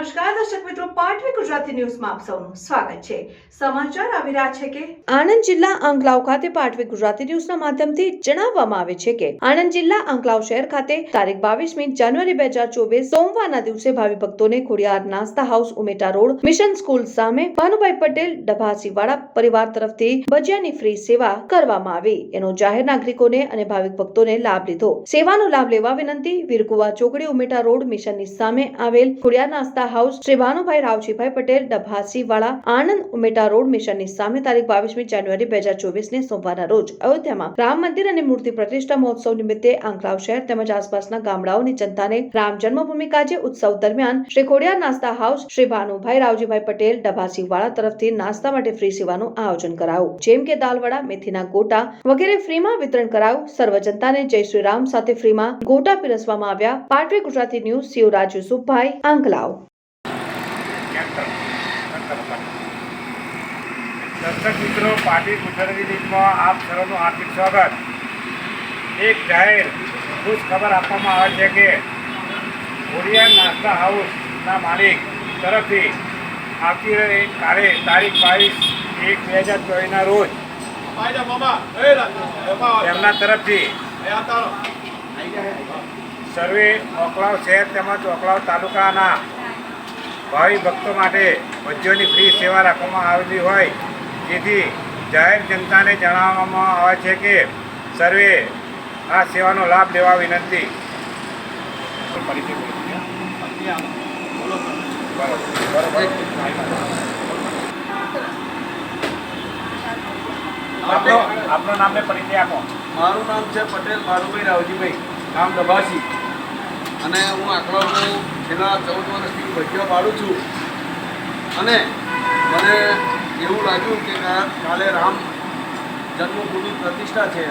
નમસ્કાર, દર્શક મિત્રો, પાટવી ગુજરાતી ન્યૂઝમાં આપ સૌનું સ્વાગત છે. સમાચાર આવી રહ્યા છે કે આણંદ જિલ્લા આંકલાવ ખાતે પાટવી ગુજરાતી ન્યૂઝના માધ્યમથી જણાવવામાં આવે છે કે આણંદ જિલ્લા આંકલાવ શહેર ખાતે તારીખ બાવીસમી જાન્યુઆરી બે હજાર ચોવીસ સોમવારના દિવસે ભાવિ ભક્તોને Khodiyar Nasta house Umeta road, mission school સામે ભાનુભાઈ પટેલ, ડભાસીવાળા પરિવાર તરફથી ભજીયાની ફ્રી સેવા કરવામાં આવી. એનો જાહેર નાગરિકોને અને ભાવિક ભક્તોને લાભ લીધો. સેવાનો લાભ લેવા વિનંતી, વીરકુવા ચોકડી ઉમેટા રોડ, મિશનની સામે આવેલ ખોડિયાર નાસ્તા હાઉસ શ્રી ભાનુભાઈ રાવજીભાઈ પટેલ ડભાસી વાળા આણંદ ઉમેટા રોડ મિશનની સામે તારીખ બાવીસમી જાન્યુઆરી બે હજાર ચોવીસ ને સોમવારના રોજ અયોધ્યામાં રામ મંદિર અને મૂર્તિ પ્રતિષ્ઠા મહોત્સવ નિમિત્તે આંકલાવ શહેર તેમજ આસપાસના ગામડાઓની જનતાને રામ જન્મભૂમિ કાજે ઉત્સવ દરમિયાન શ્રી ખોડિયાર નાસ્તા હાઉસ શ્રી ભાનુભાઈ રાવજીભાઈ પટેલ ડભાસી વાળા તરફથી નાસ્તા માટે ફ્રી સેવાનું આયોજન કરાયું. જેમ કે દાલવડા, મેથીના ગોટા વગેરે ફ્રીમાં વિતરણ કરાયું. સર્વ જનતાને જય શ્રી રામ સાથે ફ્રીમાં ગોટા પીરસવામાં આવ્યા. પાટવી ગુજરાતી ન્યૂઝ, શિવરાજ યુસુફભાઈ, આંકલાવ. દર્શક મિત્રો, પાર્ટી ગુજરાતી ન્યૂઝમાં આપ સર્વનું હાર્દિક સ્વાગત. એક જાહેર ખુશ ખબર આપવામાં આવે છે કે ઓડિયા નાસ્તા હાઉસના માલિક તરફથી આવતી કાલે તારીખ બાવીસ એક બે હજાર ચોવીસના રોજ તેમના તરફથી સર્વે ઓકલાવ શહેર તેમજ ઓકલાવ તાલુકાના ભાવિ ભક્તો માટે ભજ્યોની ફ્રી સેવા રાખવામાં આવેલી હોય જેથી જાહેર જનતાને જણાવવામાં આવે છે કે સર્વે આ સેવાનો લાભ લેવા વિનંતી. આપનો આપનો નામને પરિચય આપો. મારું નામ છે પટેલ મારુભાઈ રાવજીભાઈ ગામ દભાસી અને હું આંકડાનું છેલ્લા ચૌદ વર્ષથી ભજીયા પાડું છું. અને મને એવું લાગ્યું કે કાલે રામ જન્મભૂમિ પ્રતિષ્ઠા છે.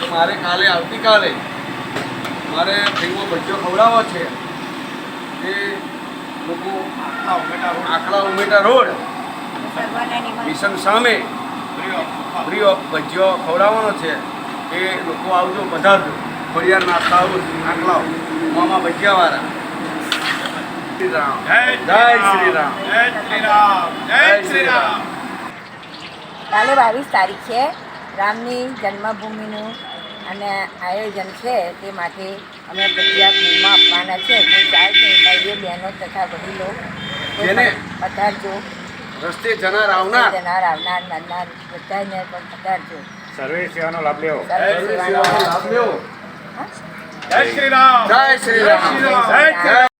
તો મારે કાલે આવતીકાલે મારે ફ્રીમાં ભજીયો ખવડાવવો છે. એ લોકો આખલા ઉમેટા રોડ મિશન સામે ફ્રી ઓફ ભજીયો. ખવડાવવાનો છે. એ લોકો આવજો બધા જ નાસ્તા હાઉસ આખલાઓ મામા ભજીયાવાળા. શ્રી રામ જય શ્રી રામ જય શ્રી રામ જય શ્રી રામ કાલે બાવીસ તારીખ છે રામની જન્મભૂમિનું અને આયોજન છે તે માટે અમે પ્રક્રિયા ફૂલમાં આપવાના છે. કોઈ ચાર ભાઈઓ બહેનો તથા વડીલો પધારજો. રસ્તે જનાર આવનાર. જનાર આવનાર નરનાર બધાને પણ પધારજો. સર્વે સેવાનો લાભ લેવો સર્વે સેવાનો લાભ લેવો શ્રી રામ. જય શ્રી રામ. જય શ્રી રામ. જય